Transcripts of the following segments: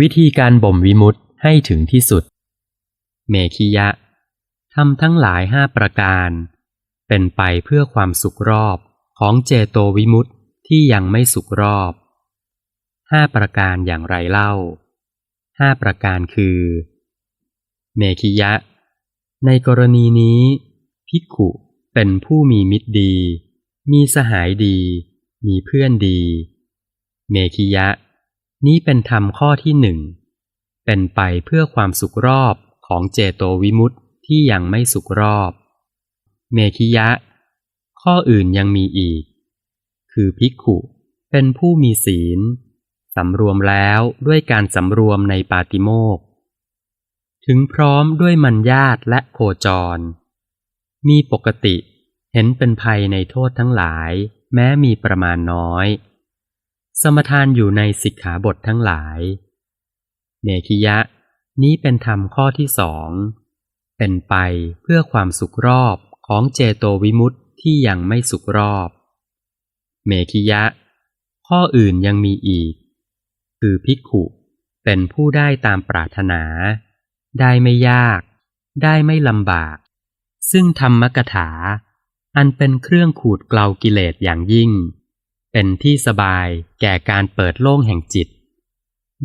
วิธีการบ่มวิมุตให้ถึงที่สุด เมขิยะทำทั้งหลายห้าประการ เป็นไปเพื่อความสุขรอบของเจโตวิมุตที่ยังไม่สุขรอบห้าประการอย่างไรเล่าห้าประการคือ เมขิยะ ในกรณีนี้ภิกขุเป็นผู้มีมิตรดี มีสหายดี มีเพื่อนดี เมขิยะ นี้เป็นธรรมข้อที่หนึ่ง เป็นไปเพื่อความสุขรอบของเจโตวิมุตติที่ยังไม่สุขรอบ เมขิยะ ข้ออื่นยังมีอีก คือภิกขุเป็นผู้มีศีล สำรวมแล้วด้วยการสำรวมในปาติโมก ถึงพร้อมด้วยมัญญาตและโคจร มีปกติเห็นเป็นภัยในโทษทั้งหลาย แม้มีประมาณน้อย สมทานอยู่ในสิกขาบททั้งหลาย เนคิยะ นี้เป็นธรรมข้อที่สอง เป็นไปเพื่อความสุขรอบของเจโตวิมุตติที่ยังไม่สุขรอบ เมคิยะ ข้ออื่นยังมีอีก คือภิกขุเป็นผู้ได้ตามปรารถนา ได้ไม่ยาก ได้ไม่ลำบาก ซึ่งธรรมกถา อันเป็นเครื่องขูดเกลากิเลสอย่างยิ่ง เป็นที่สบายแก่การเปิดโล่งแห่งจิต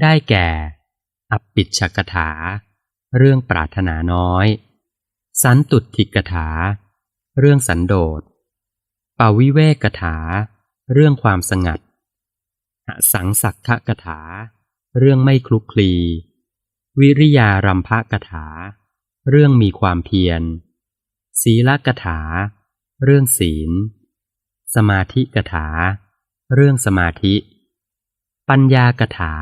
ได้แก่ อปปิชกถา เรื่องปรารถนาน้อย สันตุทิกถา เรื่องสันโดษปาวิเวกถา เรื่องความสงัด สังสักขกถา เรื่องไม่คลุกคลี วิริยารัมภกถา เรื่องมีความเพียร ศีลกถา เรื่องศีล สมาธิกถา เรื่องสมาธิ ปัญญากถา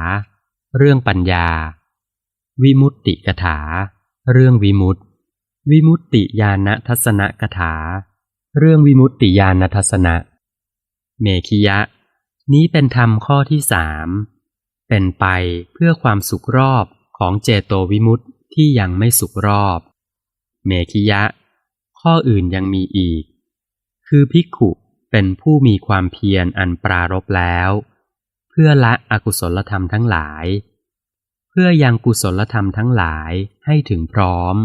เรื่องปัญญา วิมุตติกถา เรื่องวิมุตติ วิมุตติญาณทัศนกถา เรื่องวิมุตติญาณทัศนะ เมขิยะ นี้เป็นธรรมข้อที่สามเป็นไปเพื่อความสุขรอบของเจโตวิมุตติที่ยังไม่สุขรอบ เมขิยะ ข้ออื่นยังมีอีก คือภิกขุ เป็นผู้มีความเพียรอันปรารบแล้ว เพื่อละอกุศลธรรมทั้งหลาย เพื่อยังกุศลธรรมทั้งหลายให้ถึงพร้อม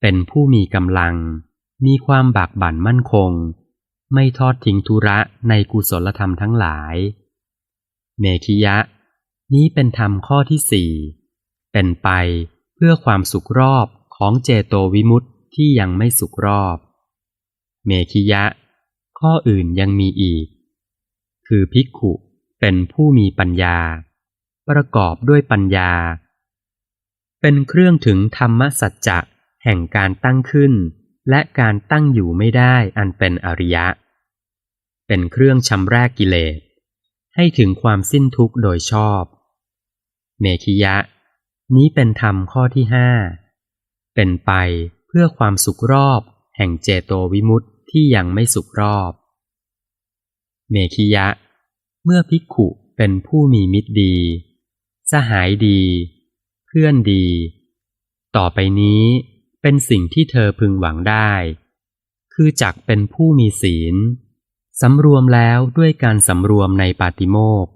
เป็นผู้มีกำลัง มีความบากบั่นมั่นคง ไม่ทอดทิ้งธุระในกุศลธรรมทั้งหลาย เมขิยะ นี้เป็นธรรมข้อที่สี่เป็นไปเพื่อความสุขรอบของเจโตวิมุตติที่ยังไม่สุขรอบ เมขิยะ ข้ออื่นยังมีอีก คือภิกขุเป็นผู้มีปัญญา ประกอบด้วยปัญญา เป็นเครื่องถึงธรรมสัจจะแห่งการตั้งขึ้น และการตั้งอยู่ไม่ได้อันเป็นอริยะ เป็นเครื่องชำระกิเลส ให้ถึงความสิ้นทุกข์โดยชอบ เมขิยะ นี้เป็นธรรมข้อที่ห้าเป็นไปเพื่อความสุขรอบแห่งเจโตวิมุตติ ที่ยังไม่สุขรอบ เมขิยะ เมื่อภิกขุเป็นผู้มีมิตรดี สหายดี เพื่อนดี ต่อไปนี้เป็นสิ่งที่เธอพึงหวังได้ คือจักเป็นผู้มีศีลสำรวมแล้วด้วยการสำรวมในปาติโมก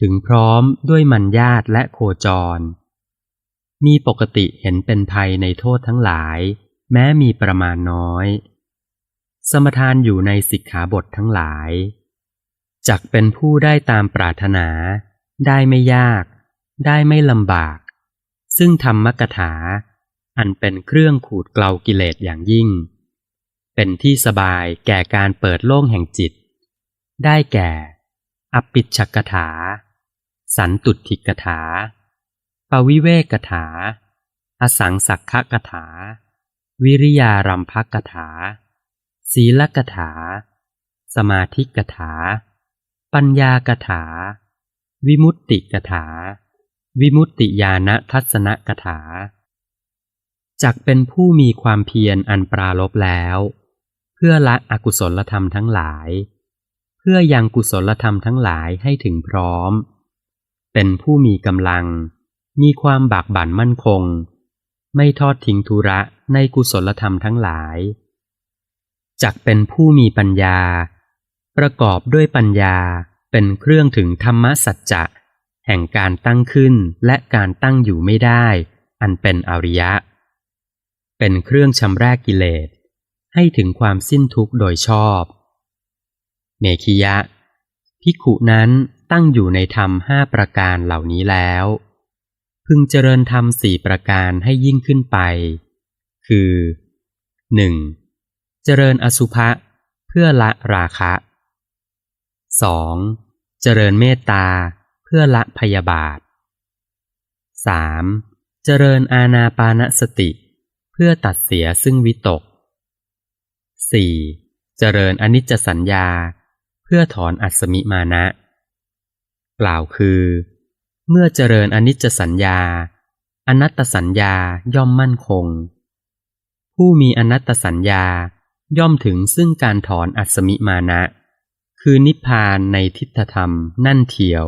ถึงพร้อมด้วยมัญญาตและโคจร มีปกติเห็นเป็นภัยในโทษทั้งหลาย แม้มีประมาณน้อย สมทานอยู่ในสิกขาบททั้งหลาย จักเป็นผู้ได้ตามปรารถนา ได้ไม่ยาก ได้ไม่ลำบาก ซึ่งธรรมกถา อันเป็นเครื่องขูดเกลากิเลสอย่างยิ่ง เป็นที่สบายแก่การเปิดโล่งแห่งจิต ได้แก่ อปิชกถา สันตุทิกถา ปวิเวกถา อสังสักขกถา วิริยารัมภกถา ศีลกถา สมาธิกถา ปัญญากถา วิมุตติกถา วิมุตติญาณทัศนกถาจักเป็นผู้มีความเพียรอันปราลบแล้ว เพื่อละอกุศลธรรมทั้งหลาย เพื่อยังกุศลธรรมทั้งหลายให้ถึงพร้อม เป็นผู้มีกำลัง มีความบากบั่นมั่นคง ไม่ทอดทิ้งธุระในกุศลธรรมทั้งหลาย จักเป็นผู้มีปัญญา ประกอบด้วยปัญญาเป็นเครื่องถึงธรรมสัจจะแห่งการตั้งขึ้นและการตั้งอยู่ไม่ได้ อันเป็นอริยะ เป็นเครื่องชำรกกิเลส ให้ถึงความสิ้นทุกข์โดยชอบ เมขิยะ พิขุนั้นตั้งอยู่ในธรรมห้าประการเหล่านี้แล้ว พึงเจริญธรรมสี่ประการให้ยิ่งขึ้นไป คือ 1. เจริญอสุภะเพื่อละราคะ 2. เจริญเมตตาเพื่อละพยาบาท 3. เจริญอาณาปานสติ เพื่อตัดเสียซึ่งวิตก 4. เจริญอนิจจสัญญา เพื่อถอนอัศมิมานะ กล่าวคือ เมื่อเจริญอนิจจสัญญา อนัตตสัญญาย่อมมั่นคง ผู้มีอนัตตสัญญา ย่อมถึงซึ่งการถอนอัศมิมานะ คือนิพพานในทิฏฐธรรมนั่นเทียว